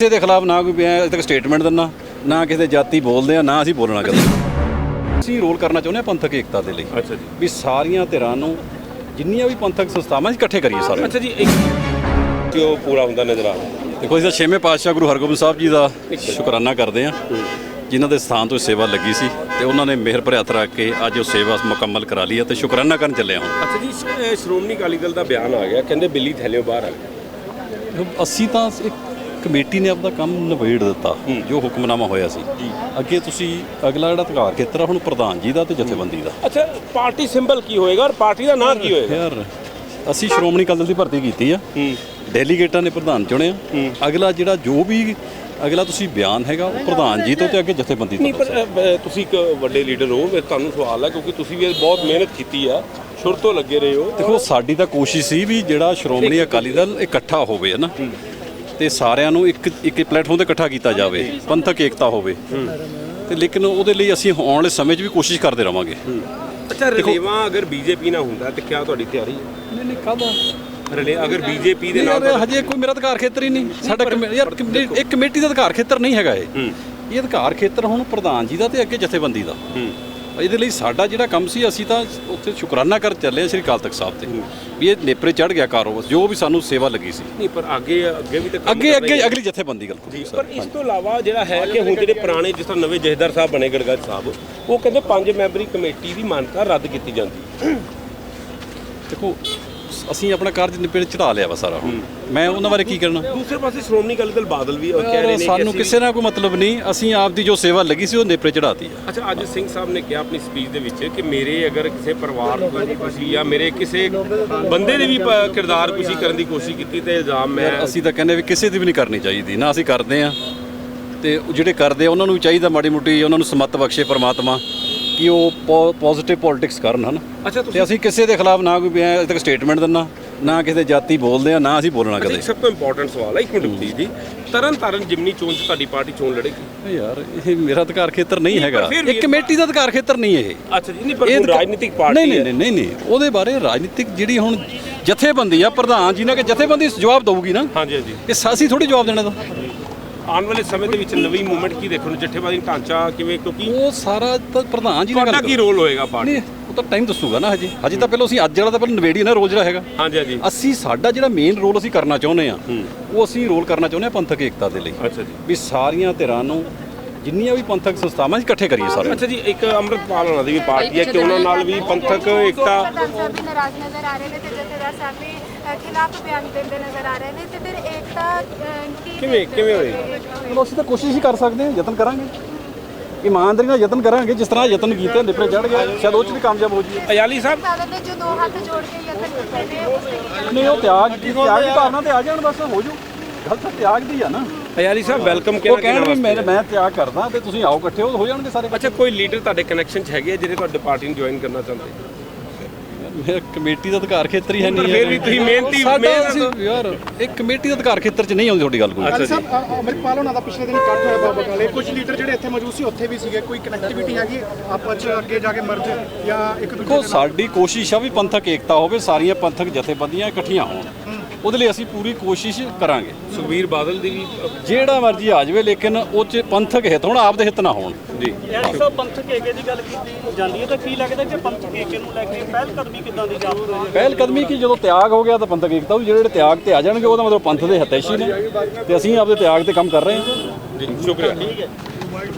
ਕਿਸੇ ਦੇ ਖਿਲਾਫ ਨਾ ਕੋਈ ਅਜੇ ਤੱਕ ਸਟੇਟਮੈਂਟ ਦਿੰਨਾ ਨਾ ਕਿਸੇ ਦੇ ਜਾਤੀ ਬੋਲਦੇ ਆ ਨਾ ਅਸੀਂ ਬੋਲਣਾ ਕਦੇ। ਅਸੀਂ ਰੋਲ ਕਰਨਾ ਚਾਹੁੰਦੇ ਹਾਂ ਪੰਥਕ ਏਕਤਾ ਦੇ ਲਈ। ਅੱਛਾ ਜੀ। ਵੀ ਸਾਰੀਆਂ ਧਿਰਾਂ ਨੂੰ ਜਿੰਨੀਆਂ ਵੀ ਪੰਥਕ ਸੰਸਥਾਵਾਂ ਇਕੱਠੇ ਕਰੀਏ ਸਾਰੇ। ਅੱਛਾ ਜੀ ਕਿ ਉਹ ਪੂਰਾ ਹੁੰਦਾ ਨਜ਼ਰ ਆ ਦੇਖੋ ਅਸੀਂ ਛੇਵੇਂ ਪਾਤਸ਼ਾਹ ਗੁਰੂ ਹਰਗੋਬਿੰਦ ਸਾਹਿਬ ਜੀ ਦਾ ਸ਼ੁਕਰਾਨਾ ਕਰਦੇ ਹਾਂ। ਜਿਨ੍ਹਾਂ ਦੇ ਸਥਾਨ ਤੋਂ ਸੇਵਾ ਲੱਗੀ ਸੀ ਤੇ ਉਹਨਾਂ ਨੇ ਮਿਹਰ ਭਰੇ ਹੱਥ ਰੱਖ ਕੇ ਅੱਜ ਉਹ ਸੇਵਾ ਮੁਕੰਮਲ ਕਰਾ ਲਈ ਹੈ ਤੇ ਸ਼ੁਕਰਾਨਾ ਕਰਨ ਚੱਲੇ ਹਾਂ ਅੱਛਾ ਜੀ ਸ਼੍ਰੋਮਣੀ ਅਕਾਲੀ ਦਲ ਦਾ ਬਿਆਨ ਆ ਗਿਆ ਕਹਿੰਦੇ ਬਿੱਲੀ ਥੈਲਿਓ ਬਾਹਰ ਆ ਅਸੀਂ ਤਾਂ ਇੱਕ ਕਮੇਟੀ ਨੇ ਆਪਦਾ ਕੰਮ ਨਿਬੇੜ ਦਿੱਤਾ ਜੋ ਹੁਕਮਨਾਮਾ ਹੋਇਆ ਸੀ। ਅੱਗੇ ਤੁਸੀਂ ਅਗਲਾ ਜਿਹੜਾ ਅਧਿਕਾਰ ਖੇਤਰ ਆ ਹੁਣ ਪ੍ਰਧਾਨ ਜੀ ਦਾ ਤੇ ਜਥੇਬੰਦੀ ਦਾ। ਅੱਛਾ ਪਾਰਟੀ ਸਿੰਬਲ ਕੀ ਹੋਏਗਾ ਔਰ ਪਾਰਟੀ ਦਾ ਨਾਂ ਕੀ ਹੋਏਗਾ? ਯਾਰ ਅਸੀਂ ਸ਼੍ਰੋਮਣੀ ਅਕਾਲੀ ਦਲ ਦੀ ਭਰਤੀ ਕੀਤੀ ਆ। ਡੈਲੀਗੇਟਾਂ ਨੇ ਪ੍ਰਧਾਨ ਚੁਣਿਆ। ਅਗਲਾ ਜਿਹੜਾ ਜੋ ਵੀ ਅਗਲਾ ਤੁਸੀਂ ਬਿਆਨ ਹੈਗਾ ਉਹ ਪ੍ਰਧਾਨ ਜੀ ਤੋਂ ਤੇ ਅੱਗੇ ਜਥੇਬੰਦੀ ਨਹੀਂ ਤੋਂ ਪਰ ਤੁਸੀਂ ਇੱਕ ਵੱਡੇ ਲੀਡਰ ਹੋ ਮੈਂ ਤੁਹਾਨੂੰ ਸਵਾਲ ਹੈ ਕਿਉਂਕਿ ਤੁਸੀਂ ਵੀ ਬਹੁਤ ਮਿਹਨਤ ਕੀਤੀ ਆ ਸ਼ੁਰੂ ਤੋਂ ਲੱਗੇ ਰਹੇ ਹੋ। ਦੇਖੋ ਸਾਡੀ ਤਾਂ ਕੋਸ਼ਿਸ਼ ਸੀ ਵੀ ਜਿਹੜਾ ਸ਼੍ਰੋਮਣੀ ਅਕਾਲੀ ਦਲ ਇਕੱਠਾ ਹੋਵੇ ਨਾ? ਤੇ ਸਾਰਿਆਂ ਨੂੰ ਇੱਕ ਇੱਕ ਪਲੇਟਫਾਰਮ ਤੇ ਇਕੱਠਾ ਕੀਤਾ ਜਾਵੇ ਪੰਥਕ ਏਕਤਾ ਹੋਵੇ। ਤੇ ਲੇਕਿਨ ਉਹਦੇ ਲਈ ਅਸੀਂ ਆਉਣ ਵਾਲੇ ਸਮੇਂ 'ਚ ਵੀ ਕੋਸ਼ਿਸ਼ ਕਰਦੇ ਰਵਾਂਗੇ। ਅੱਛਾ ਰਲੇਵਾ ਅਗਰ ਬੀਜੇਪੀ ਨਾ ਹੁੰਦਾ ਤੇ ਕਿਆ ਤੁਹਾਡੀ ਤਿਆਰੀ ਹੈ? ਨਹੀਂ ਨਹੀਂ ਕਾਹਦਾ? ਰਲੇ ਅਗਰ ਬੀਜੇਪੀ ਦੇ ਨਾਲ ਹਜੇ ਕੋਈ ਮੇਰਾ ਅਧਿਕਾਰ ਖੇਤਰ ਹੀ ਨਹੀਂ। ਸਾਡਾ ਕਮੇ- ਯਾਰ ਕਮੇ- ਇੱਕ ਕਮੇਟੀ ਦਾ ਅਧਿਕਾਰ ਖੇਤਰ ਨਹੀਂ ਹੈਗਾ ਇਹ। ਇਹ ਅਧਿਕਾਰ ਖੇਤਰ ਹੁਣ ਪ੍ਰਧਾਨ ਜੀ ਦਾ ਤੇ ਅੱਗੇ ਜਥੇਬੰਦੀ ਦਾ। ਹੂੰ। ਇਹਦੇ ਲਈ ਸਾਡਾ ਜਿਹੜਾ ਕੰਮ ਸੀ ਅਸੀਂ ਤਾਂ ਉੱਥੇ ਸ਼ੁਕਰਾਨਾ ਕਰ ਚੱਲੇ ਹਾਂ ਸ੍ਰੀ ਅਕਾਲ ਤਖਤ ਸਾਹਿਬ ਤੇ ਵੀ ਇਹ ਨੇਪਰੇ ਚੜ ਗਿਆ ਕਾਰੋਬਾਰ ਜੋ ਵੀ ਸਾਨੂੰ ਸੇਵਾ ਲੱਗੀ ਸੀ। ਨਹੀਂ ਪਰ ਅੱਗੇ ਅੱਗੇ ਵੀ ਤਾਂ ਅੱਗੇ ਅੱਗੇ। ਅਗਲੀ ਜਥੇਬੰਦੀ ਗੱਲ ਜੀ ਪਰ ਇਸ ਤੋਂ ਇਲਾਵਾ ਜਿਹੜਾ ਹੈ ਕਿ ਹੁਣ ਜਿਹੜੇ ਪੁਰਾਣੇ ਜਿਸ ਤਰ੍ਹਾਂ ਨਵੇਂ ਜਥੇਦਾਰ ਸਾਹਿਬ ਬਣੇ ਗੜਗੜ ਸਾਹਿਬ ਉਹ ਕਹਿੰਦੇ ਪੰਜ ਮੈਂਬਰੀ ਕਮੇਟੀ ਦੀ ਮਾਨਤਾ ਰੱਦ ਕੀਤੀ ਜਾਂਦੀ। ਦੇਖੋ ਅਸੀਂ ਆਪਣਾ ਕਾਰਜ ਨਿਪੇੜ ਚੜਾ ਲਿਆ ਵਾ ਸਾਰਾ ਹੁਣ। ਮੈਂ ਉਹਨਾਂ ਬਾਰੇ ਕੀ ਕਰਨਾ ਦੂਸਰੇ ਪਾਸੇ ਸ਼੍ਰੋਮਣੀ ਅਕਾਲੀ ਦਲ ਬਾਦਲ ਵੀ ਕਹਿ ਰਹੇ ਨੇ ਸਾਨੂੰ ਕਿਸੇ ਨਾਲ ਕੋਈ ਮਤਲਬ ਨਹੀਂ। ਅਸੀਂ ਆਪਦੀ ਜੋ ਸੇਵਾ ਲੱਗੀ ਸੀ ਉਹ ਨੇਪਰੇ ਚੜਾਤੀ ਆ। ਅੱਛਾ ਅੱਜ ਸਿੰਘ ਸਾਹਿਬ ਨੇ ਕਿਹਾ ਆਪਣੀ ਸਪੀਚ ਦੇ ਵਿੱਚ ਕਿ ਮੇਰੇ ਅਗਰ ਕਿਸੇ ਪਰਿਵਾਰ ਨੂੰ ਕੋਈ ਖੁਸ਼ੀ ਜਾਂ ਮੇਰੇ ਕਿਸੇ ਬੰਦੇ ਦੇ ਵੀ ਕਿਰਦਾਰ ਖੁਸ਼ੀ ਕਰਨ ਦੀ ਕੋਸ਼ਿਸ਼ ਕੀਤੀ ਤੇ ਇਲਜ਼ਾਮ ਮੈਂ ਅਸੀਂ ਤਾਂ ਕਹਿੰਦੇ ਵੀ ਕਿਸੇ ਦੀ ਵੀ ਨਹੀਂ ਕਰਨੀ ਚਾਹੀਦੀ। ਨਾ ਅਸੀਂ ਕਰਦੇ ਆ ਤੇ ਜਿਹੜੇ ਕਰਦੇ ਆ ਉਹਨਾਂ ਨੂੰ ਚਾਹੀਦਾ ਮਾੜੀ ਮੁੱਟੀ ਉਹਨਾਂ ਨੂੰ ਸਮੱਤ ਬਖਸ਼ੇ ਪ੍ਰਮਾਤਮਾ। ਕਿ ਉਹ ਪੋਜ਼ਿਟਿਵ ਪੋਲਿਟਿਕਸ ਕਰਨ ਹਨ? ਅੱਛਾ ਤੇ ਅਸੀਂ ਕਿਸੇ ਦੇ ਖਿਲਾਫ ਨਾ ਕੋਈ ਬਿਆਨ ਅਜੇ ਤੱਕ ਸਟੇਟਮੈਂਟ ਦਿੰਨਾ ਨਾ ਕਿਸੇ ਜਾਤੀ ਬੋਲਦੇ ਆ ਨਾ ਅਸੀਂ ਬੋਲਣਾ ਕਦੇ। ਸਭ ਤੋਂ ਇੰਪੋਰਟੈਂਟ ਸਵਾਲ ਹੈ ਇੱਕ ਮਿੰਟ ਪਲੀਜ਼ ਜੀ। ਤਰਨ ਤਾਰਨ ਜਿਮਨੀ ਚੋਣ 'ਚ ਤੁਹਾਡੀ ਪਾਰਟੀ ਚੋਣ ਲੜੇਗੀ। ਯਾਰ ਇਹ ਮੇਰਾ ਅਧਿਕਾਰ ਖੇਤਰ ਨਹੀਂ ਹੈਗਾ। ਇਹ ਕਮੇਟੀ ਦਾ ਅਧਿਕਾਰ ਖੇਤਰ ਨਹੀਂ ਇਹ। ਅੱਛਾ ਜੀ ਨਹੀਂ ਪਰ ਰਾਜਨੀਤਿਕ ਪਾਰਟੀ ਨਹੀਂ ਨਹੀਂ ਨਹੀਂ ਨਹੀਂ ਉਹਦੇ ਬਾਰੇ ਰਾਜਨੀਤਿਕ ਜਿਹੜੀ ਹੁਣ ਜਥੇਬੰਦੀ ਆ ਪ੍ਰਧਾਨ ਜੀ ਨੇ ਕਿ ਜਥੇਬੰਦੀ ਜਵਾਬ ਦਊਗੀ ਨਾ? ਹਾਂਜੀ ਹਾਂਜੀ। ਇਹ ਸਾਸੀ ਥੋੜੀ ਜਵਾਬ ਦੇਣਾ ਦਾ ਆਉਣ ਵਾਲੇ ਸਮੇਂ ਦੇ ਵਿੱਚ ਨਵੀਂ ਮੂਵਮੈਂਟ ਕੀ ਦੇਖਣ ਨੂੰ ਜੱਠੇਬਾਜ਼ੀ ਢਾਂਚਾ ਕਿਵੇਂ ਕਿਉਂਕਿ ਉਹ ਸਾਰਾ ਤਾਂ ਪ੍ਰਧਾਨ ਜੀ ਨੇ ਤੁਹਾਡਾ ਕੀ ਰੋਲ ਹੋਏਗਾ ਪਾਰਟੀ ਨਹੀਂ ਉਹ ਤਾਂ ਟਾਈਮ ਦੱਸੂਗਾ ਨਾ ਹਜੇ। ਹਜੇ ਤਾਂ ਪਹਿਲਾਂ ਅਸੀਂ ਅੱਜ ਵਾਲਾ ਤਾਂ ਪਹਿਲਾਂ ਨਵੇੜੀ ਨਾ ਰੋਲ ਜਿਹੜਾ ਹੈਗਾ। ਹਾਂਜੀ ਹਾਂਜੀ। ਅਸੀਂ ਸਾਡਾ ਜਿਹੜਾ ਮੇਨ ਰੋਲ ਅਸੀਂ ਕਰਨਾ ਚਾਹੁੰਦੇ ਆ ਉਹ ਅਸੀਂ ਰੋਲ ਕਰਨਾ ਚਾਹੁੰਦੇ ਆ ਪੰਥਕ ਏਕਤਾ ਦੇ ਲਈ। ਅੱਛਾ ਜੀ। ਵੀ ਸਾਰੀਆਂ ਧਿਰਾਂ ਨੂੰ ਜਿੰਨੀਆਂ ਵੀ ਪੰਥਕ ਸੰਸਥਾਵਾਂ 'ਚ ਇਕੱਠੇ ਕਰੀਏ ਸਾਰੇ। ਅੱਛਾ ਜੀ ਇੱਕ ਅੰਮ੍ਰਿਤਪਾਲ ਹੋਣਾ ਦੀ ਵੀ ਪਾਰਟੀ ਹੈ ਕਿ ਉਹਨਾਂ ਨਾਲ ਵੀ ਪੰਥਕ ਏਕਤਾ ਪ੍ਰਧਾਨ ਸਾਹਿਬ ਵੀ ਨਾਰਾਜ਼ ਨਜ਼ਰ ਆ ਰਹੇ ਨੇ ਤੇ ਜਥੇਦਾਰ ਸਾਹਿਬ ਵੀ ਅ, ਖਿਲਾਫ ਬਿਆਨ ਦਿੰਦੇ ਨਜ਼ਰ ਆ ਰਹੇ ਨੇ ਤੇ ਫਿਰ ਏਕਤਾ ਅ, ਕੀ ਕਿਵੇਂ- ਕਿਵੇਂ? ਹੋਏਗੀ? ਚਲੋ ਅਸੀਂ ਤਾਂ ਕੋਸ਼ਿਸ਼ ਹੀ ਕਰ ਸਕਦੇ ਹਾਂ ਯਤਨ ਕਰਾਂਗੇ। ਇਮਾਨਦਾਰੀ ਨਾਲ ਯਤਨ ਕਰਾਂਗੇ ਜਿਸ ਤਰ੍ਹਾਂ ਯਤਨ ਕੀਤੇ ਨਿਪਰੇ ਚੜ ਗਿਆ ਸ਼ਾਇਦ ਉਹ 'ਚ ਵੀ ਕਾਮਯਾਬ ਹੋ ਜਾਈਏ। ਅਯਾਲੀ ਸਾਹਿਬ? ਨੇ ਜੋ ਦੋ ਹੱਥ ਜੋੜ ਕੇ ਯਤਨ ਕੀਤੇ ਨੇ ਉਸ ਤਰੀਕੇ ਨਹੀਂ ਉਹ ਤਿਆਗ ਤਿਆਗ ਦੀ ਭਾਵਨਾ ਤੇ ਆ ਜਾਣ ਬਸ ਹੋ ਜੂ ਗੱਲ ਤਾਂ ਤਿਆਗ ਦੀ ਆ ਨਾ। ਅਯਾਲੀ ਸਾਹਿਬ ਵੈਲਕਮ ਉਹ ਕਹਿਣ ਵੀ ਮੈਂ ਮੈਂ ਤਿਆਗ ਕਰਦਾ ਤੇ ਤੁਸੀਂ ਆਓ ਇਕੱਠੇ ਹੋ ਜਾਣਗੇ ਸਾਰੇ ਅੱਛਾ ਕੋਈ ਲੀਡਰ ਤੁਹਾਡੇ ਕਨੈਕਸ਼ਨ 'ਚ ਹੈਗੇ ਆ ਜਿਹੜੇ ਤੁਹਾਡੇ ਪਾਰਟੀ ਨੂੰ ਜੁਆਇਨ ਕਰਨਾ ਚਾਹੁੰਦੇ? ਮੇਰਾ ਕਮੇਟੀ ਦਾ ਅਧਿਕਾਰ ਖੇਤਰ ਹੀ ਹੈ ਨਹੀਂ ਪਰ ਫਿਰ ਵੀ ਤੁਸੀਂ ਮਿਹਨਤੀ- ਸਾਡਾ ਮਿਹਨਤ- ਅਸੀਂ ਯਾਰ ਇੱਕ ਕਮੇਟੀ ਦਾ ਅਧਿਕਾਰ ਖੇਤਰ 'ਚ ਨਹੀਂ ਆਉਂਦੀ ਤੁਹਾਡੀ ਗੱਲ ਕੋਈ। ਅੱਛਾ ਜੀ। ਸਾਹਿਬ ਅ- ਅੰਮ੍ਰਿਤਪਾਲ ਹੋਣਾ ਦਾ ਪਿਛਲੇ ਦਿਨ ਇਕੱਠ ਹੋਇਆ ਬਾਬਾ ਕਾਲੇ। ਕੁਝ ਲੀਡਰ ਜਿਹੜੇ ਇੱਥੇ ਮੌਜੂਦ ਸੀ ਉੱਥੇ ਵੀ ਸੀਗੇ। ਕੋਈ ਕਨੈਕਟੀਵਿਟੀ ਹੈਗੀ? ਆਪਸ ਚ ਅੱਗੇ ਜਾ ਕੇ ਮਰਜ ਜਾਂ ਇੱਕ ਦੂਜੇ ਦੇਖੋ ਦੇ ਨਾਲ? ਸਾਡੀ ਕੋਸ਼ਿਸ਼ ਆ ਵੀ ਪੰਥਕ ਏਕਤਾ ਹੋਵੇ ਸਾਰੀਆਂ ਪੰਥਕ ਜਥੇਬੰਦੀਆਂ ਇਕੱਠੀਆਂ ਹੋਣ। ਉਹਦੇ ਲਈ ਅਸੀਂ ਪੂਰੀ ਕੋਸ਼ਿਸ਼ ਕਰਾਂਗੇ। ਸੁਖਬੀਰ ਬਾਦਲ ਦੀ ਵੀ ਜਿਹੜਾ ਮਰਜ਼ੀ ਆ ਜਾਵੇ ਲੇਕਿਨ ਉਹ 'ਚ ਪੰਥਕ ਹਿੱਤ ਹੋਣ ਆਪਦੇ ਹਿੱਤ ਨਾ ਹੋਣ। ਜੀ। ਯਾਨੀ ਸਭ ਪੰਥਕ ਏਕੇ ਦੀ ਗੱਲ ਕੀਤੀ ਜਾਂਦੀ ਹੈ ਤਾਂ ਕੀ ਲੱਗਦਾ ਕਿ ਪੰਥਕ ਏਕੇ ਨੂੰ ਲੈ ਕੇ ਪਹਿਲ ਕਦਮੀ ਕਿੱਦਾਂ ਦੀ ਜਾਵੇ ਪਹਿਲ ਕਦਮੀ ਕੀ ਜਦੋਂ ਤਿਆਗ ਹੋ ਗਿਆ ਤਾਂ ਪੰਥਕ ਏਕਤਾ ਵੀ ਜਿਹੜੇ ਜਿਹੜੇ ਤਿਆਗ ਤੇ ਆ ਜਾਣਗੇ ਉਹਦਾ ਮਤਲਬ ਪੰਥ ਦੇ ਹਤੈਸ਼ੀ ਨੇ ਤੇ ਅਸੀਂ ਆਪਦੇ ਤਿਆਗ ਤੇ ਕੰਮ ਕਰ ਰਹੇ ਹਾਂ। ਜੀ ਸ਼ੁਕਰੀਆ।